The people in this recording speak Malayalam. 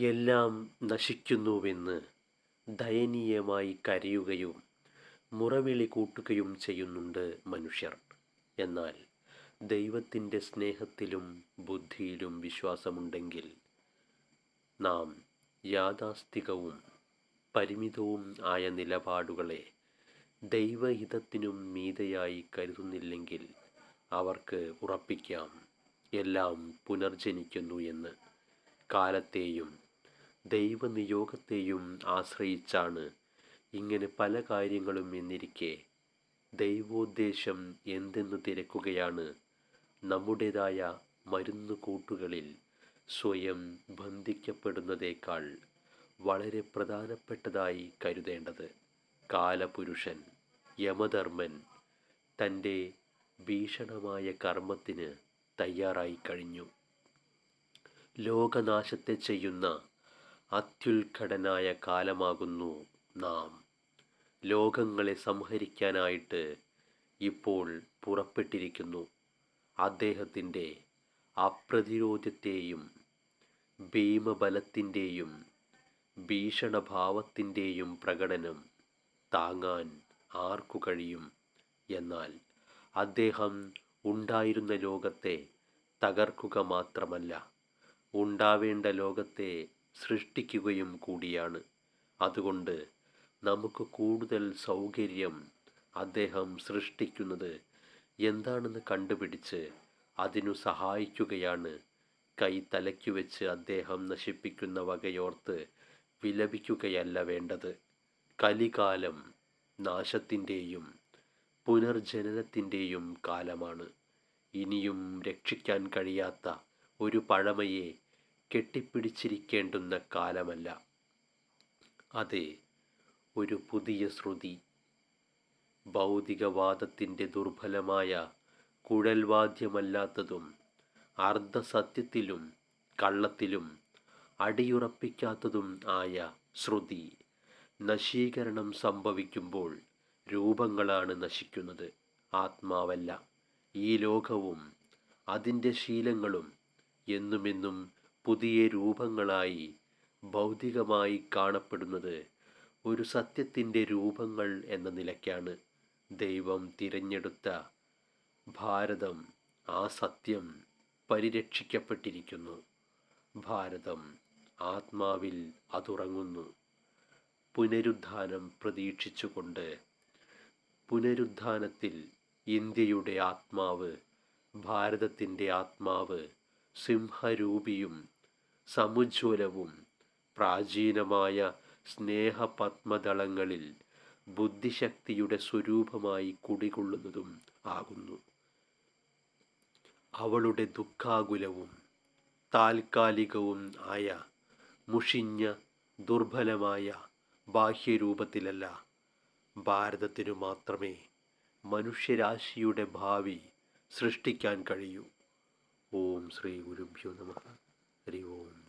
എല്ലാം നശിക്കുന്നുവെന്ന് ദയനീയമായി കരയുകയും മുറവിളി കൂട്ടുകയും ചെയ്യുന്നുണ്ട് മനുഷ്യർ. എന്നാൽ ദൈവത്തിന്റെ സ്നേഹത്തിലും ബുദ്ധിയിലും വിശ്വാസമുണ്ടെങ്കിൽ നാം യാഥാസ്ഥികവും പരിമിതവും ആയ നിലപാടുകളെ ദൈവഹിതത്തിനും മീതയായി കരുതുന്നില്ലെങ്കിൽ അവർക്ക് ഉറപ്പിക്കാം. എല്ലാം പുനർജനിക്കുന്നു എന്ന് കാലത്തെയും ദൈവനിയോഗത്തെയും ആശ്രയിച്ചാണ് ഇങ്ങനെ പല കാര്യങ്ങളും എന്നിരിക്കെ ദൈവോദ്ദേശം എന്തെന്ന് തിരക്കുകയാണ്. നമ്മുടേതായ മരുന്ന് കൂട്ടുകളിൽ സ്വയം ബന്ധിക്കപ്പെടുന്നതേക്കാൾ വളരെ പ്രധാനപ്പെട്ടതായി കരുതേണ്ടത് കാലപുരുഷൻ യമധർമ്മൻ തന്റെ ഭീഷണമായ കർമ്മത്തിന് തയ്യാറായി കഴിഞ്ഞു. ലോകനാശത്തെ ചെയ്യുന്ന അത്യുൽഘടനായ കാലമാകുന്നു നാം. ലോകങ്ങളെ സംഹരിക്കാനായിട്ട് ഇപ്പോൾ പുറപ്പെട്ടിരിക്കുന്നു. അദ്ദേഹത്തിന്റെ അപ്രതിരോധത്തെയും ഭീമബലത്തിന്റെയും ഭീഷണഭാവത്തിന്റെയും പ്രകടനം താങ്ങാൻ ആർക്കു കഴിയും? എന്നാൽ അദ്ദേഹം ഉണ്ടായിരുന്ന ലോകത്തെ തകർക്കുക മാത്രമല്ല ഉണ്ടാവേണ്ട ലോകത്തെ സൃഷ്ടിക്കുകയും കൂടിയാണ്. അതുകൊണ്ട് നമുക്ക് കൂടുതൽ സൗകര്യം അദ്ദേഹം സൃഷ്ടിക്കുന്നത് എന്താണെന്ന് കണ്ടുപിടിച്ച് അതിനു സഹായിക്കുകയാണ്. കൈ തലയ്ക്കു വെച്ച് അദ്ദേഹം നശിപ്പിക്കുന്ന വകയോർത്ത് വിലപിക്കുകയല്ല വേണ്ടത്. കലികാലം നാശത്തിന്റെയും പുനർജനനത്തിന്റെയും കാലമാണ്. ഇനിയും രക്ഷിക്കാൻ കഴിയാത്ത ഒരു പഴമയെ കെട്ടിപ്പിടിച്ചിരിക്കേണ്ടുന്ന കാലമല്ല. അതെ ഒരു പുതിയ ശ്രുതി. ഭൗതികവാദത്തിന്റെ ദുർബലമായ കുഴൽവാദ്യമല്ലാത്തതും അർദ്ധസത്യത്തിലും കള്ളത്തിലും അടിയുറപ്പിക്കാത്തതും ആയ ശ്രുതി നശീകരണം സംഭവിക്കുമ്പോൾ രൂപങ്ങളാണ് നശിക്കുന്നത്. ആത്മാവല്ല ഈ ലോകവും അതിന്റെ ശീലങ്ങളും എന്നുമെന്നും പുതിയ രൂപങ്ങളായി ഭൗതികമായി കാണപ്പെടുന്നത് ഒരു സത്യത്തിന്റെ രൂപങ്ങൾ എന്ന നിലയ്ക്കാണ്. ദൈവം തിരഞ്ഞെടുത്ത ഭാരതം ആ സത്യം പരിരക്ഷിക്കപ്പെട്ടിരിക്കുന്നു. ഭാരതം ആത്മാവിൽ അതുറങ്ങുന്നു. പുനരുദ്ധാനം പ്രതീക്ഷിച്ചുകൊണ്ട് പുനരുദ്ധാനത്തിൽ ഇന്ത്യയുടെ ആത്മാവ് ഭാരതത്തിന്റെ ആത്മാവ് സിംഹരൂപിയും സമുജ്വലവും പ്രാചീനമായ സ്നേഹപത്മദളങ്ങളിൽ ബുദ്ധിശക്തിയുടെ സ്വരൂപമായി കുടികൊള്ളുന്നതും ആകുന്നു. അവളുടെ ദുഃഖാകുലവും താൽക്കാലികവും ആയ മുഷിഞ്ഞ ദുർബലമായ ബാഹ്യരൂപത്തിലല്ല ഭാരതത്തിനു മാത്രമേ മനുഷ്യരാശിയുടെ ഭാവി സൃഷ്ടിക്കാൻ കഴിയൂ. ഓം ശ്രീ ഗുരുഭ്യോ നമ. ഹരി ഓം